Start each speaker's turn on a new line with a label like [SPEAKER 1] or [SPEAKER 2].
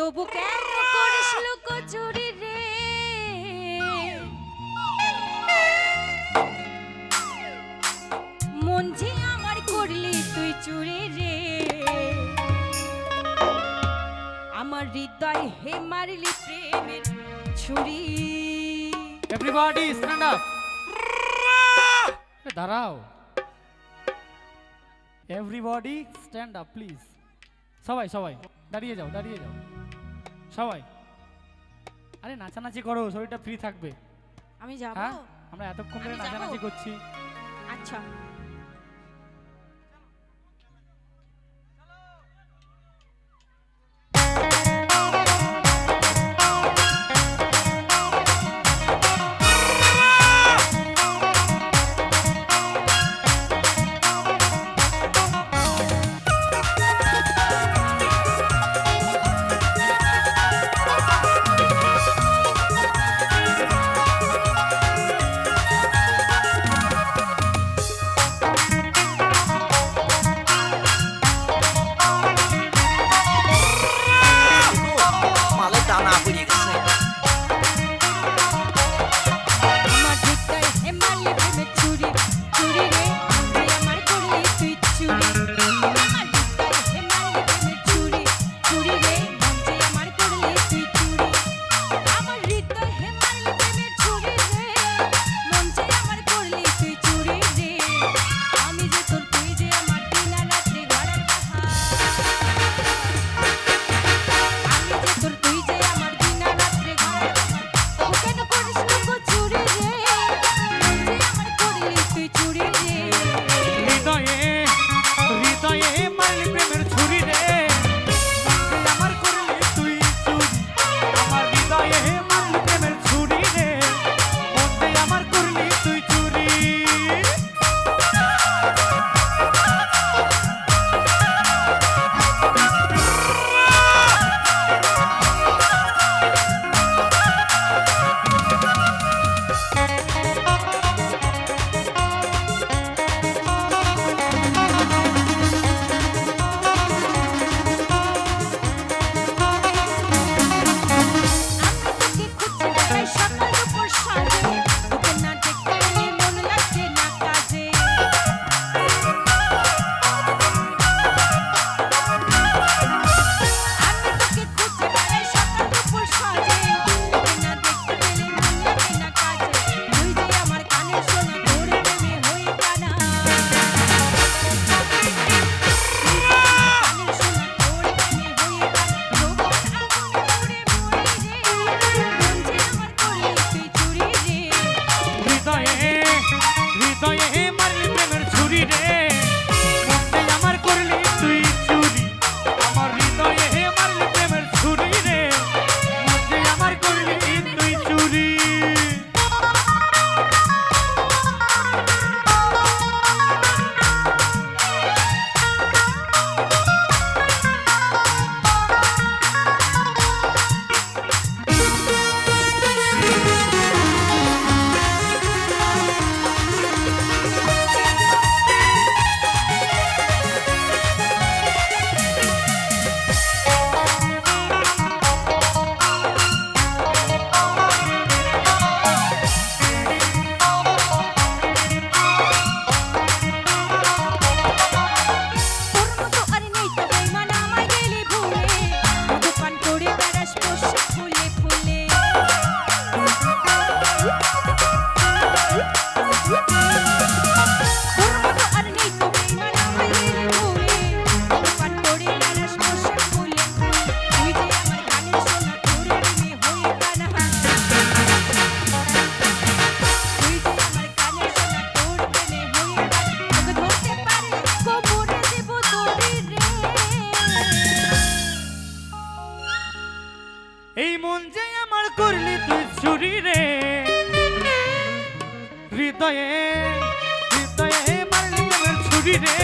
[SPEAKER 1] তবু কেন আমার করলি তুই চুরি রে। আমার হৃদয় হে মারলি প্রেমের ছুরি।
[SPEAKER 2] এভরিবডি স্ট্যান্ড আপ দাঁড়াও। এভরিবডি স্ট্যান্ড আপ প্লিজ সবাই সবাই দাঁড়িয়ে যাও দাঁড়িয়ে যাও। সবাই। আরে নাচানাচি করো শরীরটা ফ্রি থাকবে।
[SPEAKER 1] আমি যাব?
[SPEAKER 2] হ্যাঁ? আমরা এতক্ষণ ধরে নাচানাচি করছি।
[SPEAKER 1] আচ্ছা।
[SPEAKER 2] এই মন যে আমার করলি তুই চুরি রে। হৃদয়ে হৃদয়ে মারলি আমার ছুরি রে।